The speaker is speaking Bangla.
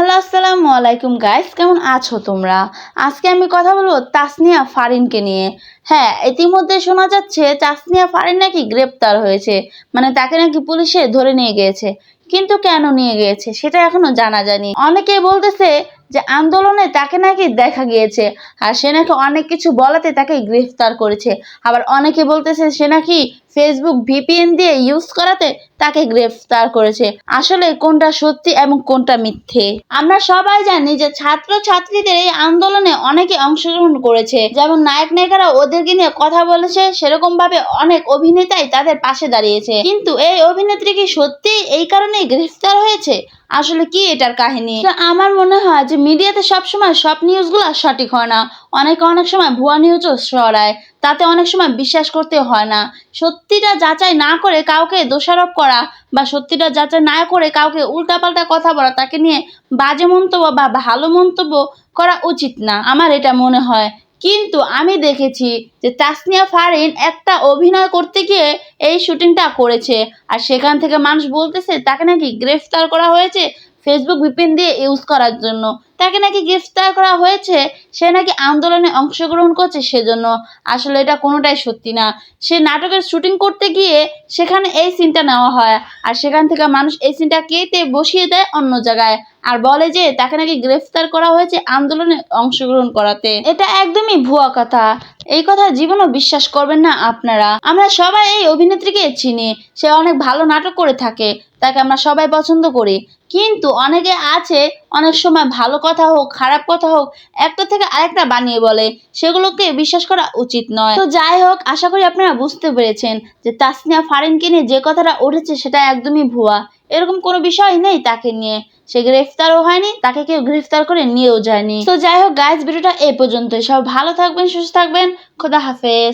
হ্যালো, আসসালামু আলাইকুম গাইস কেমন আছো তোমরা? আজকে আমি কথা বলব তাসনিয়া ফারিনকে নিয়ে। হ্যাঁ ইতিমধ্যে শোনা যাচ্ছে তাসনিয়া ফারিন নাকি গ্রেপ্তার হয়েছে মানে তাকে নাকি পুলিশে ধরে নিয়ে গিয়েছে। কিন্তু কেন নিয়ে গিয়েছে সেটা এখনও জানা যায়নি। অনেকে বলতেছে যে আন্দোলনে তাকে নাকি দেখা গিয়েছে, আর সে নাকি অনেক কিছু বলাতে তাকে গ্রেফতার করেছে। আবার অনেকে বলতেছে সে নাকি ফেসবুক ভিপিএন দিয়ে ইউজ করাতে তাকে গ্রেফতার করেছে। আসলে কোনটা সত্যি এবং কোনটা মিথ্যে? আমরা সবাই জানি যে ছাত্র ছাত্রীদের এই আন্দোলনে অনেকে অংশগ্রহণ করেছে। যেমন নায়ক নায়িকারা ওদেরকে নিয়ে কথা বলেছে সেরকম ভাবে অনেক অভিনেতাই তাদের পাশে দাঁড়িয়েছে। কিন্তু এই অভিনেত্রী কি সত্যি এই কারণেই গ্রেফতার হয়েছে? আসলে কি এটার কাহিনী? আমার মনে হয় যে মিডিয়াতে সবসময় সব নিউজগুলো সঠিক হয় না। অনেকে অনেক সময় ভুয়া নিউজও ছড়ায়। তাতে অনেক সময় বিশ্বাস করতে হয় না। সত্যিটা যাচাই না করে কাউকে দোষারোপ করা বা সত্যিটা যাচাই না করে কাউকে উল্টাপাল্টা কথা বলা, তাকে নিয়ে বাজে মন্তব্য বা ভালো মন্তব্য করা উচিত না, আমার এটা মনে হয়। কিন্তু আমি দেখেছি যে তাসনিয়া ফারিন একটা অভিনয় করতে গিয়ে এই শুটিংটা করেছে। আর সেখান থেকে মানুষ বলতেছে, তাকে নাকি গ্রেফতার করা হয়েছে ফেসবুক ভিপিএন দিয়ে ইউজ করার জন্য। তাকে নাকি গ্রেফতার করা হয়েছে, সে নাকি আন্দোলনে অংশগ্রহণ করছে সেজন্য। আসলে এটা কোনোটাই সত্যি না। সে নাটকের শুটিং করতে গিয়ে সেখানে এই সিনটা নেওয়া হয় আর সেখান থেকে মানুষ এই সিনটা কেটে বসিয়ে দেয় অন্য জায়গায় আর বলে যে তাকে নাকি গ্রেফতার করা হয়েছে আন্দোলনে অংশগ্রহণ করাতে। এটা একদমই ভুয়া কথা। এই কথা জীবনও বিশ্বাস করবেন না আপনারা। আমরা সবাই এই অভিনেত্রীকে চিনি। সে অনেক ভালো নাটক করে থাকে। তাকে আমরা সবাই পছন্দ করি। কিন্তু অনেকে আছে, অনেক সময় ভালো কথা হোক, খারাপ কথা হোক, একটা থেকে আরেকটা বানিয়ে বলে। সেগুলোকে বিশ্বাস করা উচিত নয়। তো যাই হোক, আশা করি আপনারা বুঝতে পেরেছেন যে তাসনিয়া ফারিনকে নিয়ে যে কথাটা উঠেছে সেটা একদমই ভুয়া। এরকম কোনো বিষয় নেই তাকে নিয়ে। সে গ্রেফতারও হয়নি, তাকে কেউ গ্রেফতার করে নিয়েও যায়নি। তো যাই হোক গাইজ ভিডিওটা এ পর্যন্ত সব ভালো থাকবেন, সুস্থ থাকবেন। খোদা হাফেজ।